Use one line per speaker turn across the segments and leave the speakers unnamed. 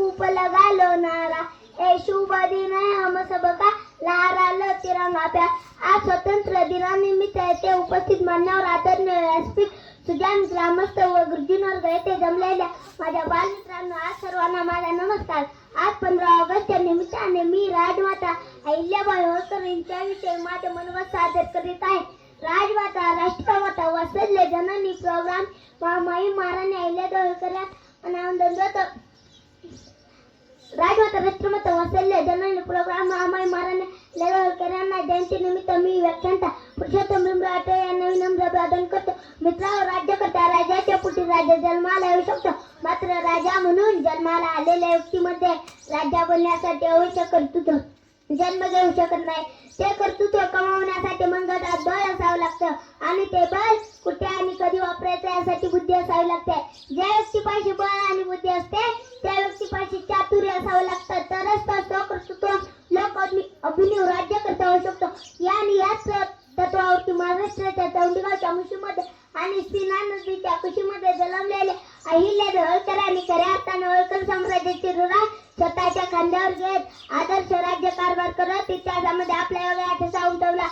खूप लगालोनारा ए शुभ दिन है हम सबका लहराल तिरंगा प्या. आज स्वतंत्र दिनानिमित्त येथे उपस्थित मान्यवर आदरणीय व्यासपीठ सुजान ग्रामस्थ व गुरुजीन येथे जमलेल्या माझ्या बालमित्रांनो आज सर्वांना माझा नमस्कार. आज पंधरा ऑगस्टच्या निमित्ताने मी राजमाता अहिल्याबाई होळकर यांच्याविषयी माझे मनोगत सादर करीत आहे. राजमाता राष्ट्रमाता वात्सल्य जननी प्रोग्राम माई महाराणी अहिल्याबाई होळकर या आनंद राजमाता राष्ट्रमाता वात्सल्य जननी प्रोग्राम महामाई महाराणी अहिल्याबाई होळकर यांना जयंती निमित्त मी व्याख्यानता पुरुषोत्तम बिंब आठवले यांना विनम्र प्रार्थना करतो मित्रांनो राज्यकर्ता राजाच्या पुढे राज्य जन्माला येऊ शकतो मात्र राजा म्हणून जन्माला आलेल्या व्यक्तीमध्ये राजा बनण्यासाठी अवश्य कर्तृत्व जन्म घेऊ शकत नाही ते कर्तृत्व कमावण्यासाठी मंगळात बळ असावं लागतं आणि ते बळ कुठे आणि कधी वापरायचं यासाठी बुद्धी असावी लागते ज्या व्यक्तीपाशी बळ आणि बुद्धी असते त्या व्यक्तीपाशी चातुर्य असावं लागतं तरच तो स्वकर्तृत्व लोक अभि- अभिनव राज्य शकतो या आणि याच तत्वावरती महाराष्ट्राच्या चौंडीगावच्या मुशीमध्ये आणि सीना नदीच्या कुशीमध्ये जन्मलेले अहिल्या होळकरांनी खऱ्या अर्थाने होळकर साम्राज्याची रुरा स्वतःच्या खांद्यावर घेत आदर्श राज्य कारभार करत इतिहासामध्ये आपल्या वेगळ्या ठसा उमटवला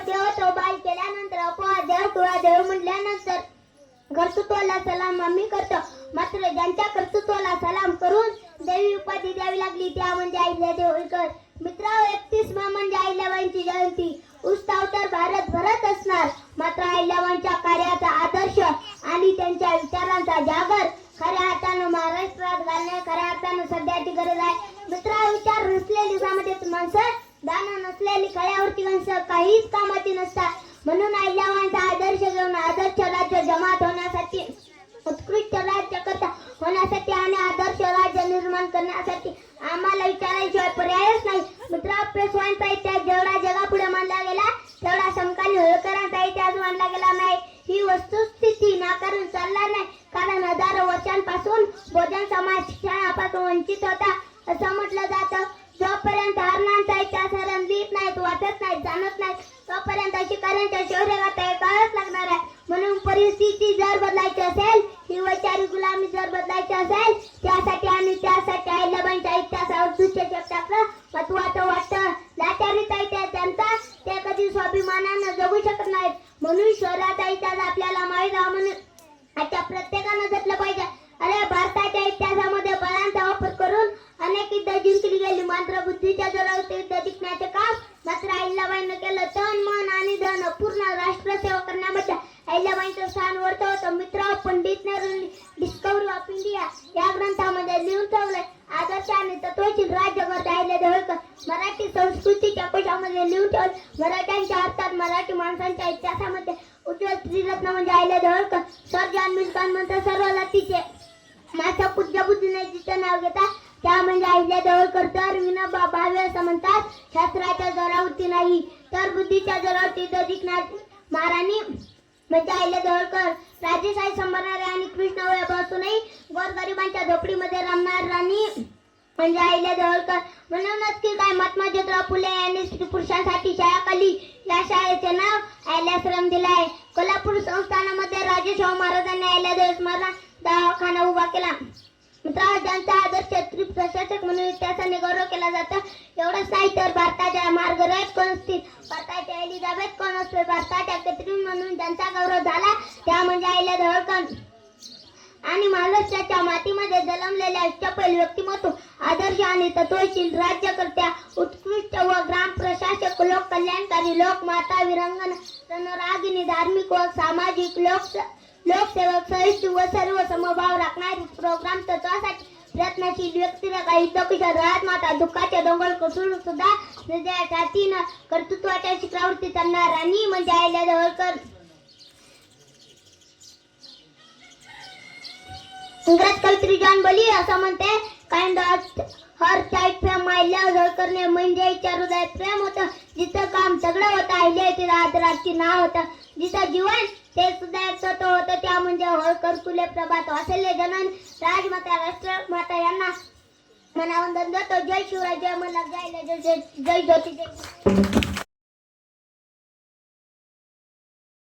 देव तो बाल केल्यानंतर अपवाद देव किंवा देव म्हटल्यानंतर कर्तृत्वाला सलाम आम्ही करतो. मात्र ज्यांच्या कर्तृत्वाला सलाम करून देवी उपाधी द्यावी लागली त्या म्हणजे अहिल्यादेवी देवळकर मित्र एकतीस मे म्हणजे अहिल्याबाईंची जयंती. उत्सव तर भारत भरत असणार. मात्र अहिल्याबाईंच्या कार्याचा आदर्श आणि त्यांच्या विचारांचा जागर खऱ्या अर्थानं महाराष्ट्रात घालणे खऱ्या अर्थानं सध्याची गरज आहे. मित्र विचार नसलेली समाजात माणसं दान नसलेली खऱ्यावरती माणसं काहीच कामाची नसतात. म्हणून अहिल्याबाईंचा आदर्श घेऊन आदर्श राज्य जमात होण्यासाठी उत्कृष्ट राज्य करता होण्यासाठी आणि आदर्श राज्य निर्माण करण्यासाठी आम्हाला विचारायशिवाय पर्यायच नाही मित्र पेशवांचा इतिहास जेवढा जगापुढे मानला गेला तेवढा समकालीन होळकरांचा इतिहास मानला गेला नाही ही वस्तुस्थिती नाकारून चालला नाही. कारण हजारो वर्षांपासून भोजन समाज शिक्षणापासून वंचित होता. असं म्हटलं जातं. जोपर्यंत हरणांचा इतिहास हरण लिहित नाहीत वाचत नाहीत जाणत नाहीत तोपर्यंत शिकाऱ्यांच्या शौर्यगाथा कळत लागणार आहे. म्हणून परिस्थिती जर बदलायची असेल ही वैचारिक गुलामी जर बदलायची असेल त्यासाठी स्थान वर्त मित्र Pandit Nehru discovery of India या ग्रंथामध्ये लिहून ठेवले आदर्श आणि तत्वशील राज्यभर राहिले अहिल्या देवळकर मराठी संस्कृतीच्या कोशामध्ये लिहून ठेवले मराठ्यांच्या अर्थात मराठी माणसांच्या इतिहासामध्ये उज्ज्वल त्रिरत्न म्हणजे Ahilya Devalkar sir John Milton म्हणतात सर्व लतीचे माझ्या पूज्य बुद्धीने जिचं नाव घेतात त्या म्हणजे अहिल्या देवळकर तर विनोबा भावे असं म्हणतात शास्त्राच्या जोरावरती नाही तर बुद्धीच्या जोरावरती युद्ध जिंकणार महाराणी म्हणजे अहिल्या देवळकर राजेशाही संभाळणारे आणि कृष्ण वैभवातूनही गोरगरिबांच्या झोपडीमध्ये रमणार राणी. म्हणजे अहिल्या देवळकर म्हणूनच की काय महात्मा ज्योतिराव फुले यांनी स्त्री पुरुषांसाठी शाळा काढली या शाळेचे नाव आयल्याश्रम दिला आहे कोल्हापूर संस्थानामध्ये राजेशाहू महाराजांनी अहिल्यादेवी स्मरण दवाखाना उभा केला. मित्रांनो ज्यांचा आदर्श स्त्री प्रशासक म्हणून इतिहासाने गौरव केला जातो. एवढंच नाही तर भारताच्या मार्गरेट कोण असतील? भारताच्या एलिझाबेथ कोण असतील? भारताच्या कॅथरीन म्हणून ज्यांचा गौरव झाला. त्या म्हणजे आईला देवळकर आणि महाराष्ट्राच्या मातीमध्ये जन्मलेल्या चपल व्यक्तिमत्व आदर्श आणि तत्वशील राज्यकर्त्या उत्कृष्ट व ग्राम प्रशासक लोक कल्याणकारी लोक माता विरंगन रणरागिनी धार्मिक व सामाजिक लोक लोकसेवक सहिष्णू व सर्व समभाव राखणारी प्रोग्राम तत्वासाठी प्रयत्नशील व्यक्तिरेखा दुःखाचे डोंगर कोसळून सुद्धा हृदयाच्या कर्तृत्वाच्या शिखरावरती चालणार राणी म्हणजे आयल्या जवळकर. इंग्रज कवित्री जॉन बली असं म्हणते काइंड हर चाईट प्रेम आयल्या जळकरने म्हणजे हृदयात प्रेम होतं. जिचं काम सगळं होतं आयल्या तिला आदराची नाव होतं. जिचं जीवन ते सुद्धा एक होतं. त्या म्हणजे होळकर सुले प्रभात वासल्य जनन राजमाता राष्ट्रमाता यांना मनावंदन देतो. जय शिवराय जय मला जय जय जय ज्योती जय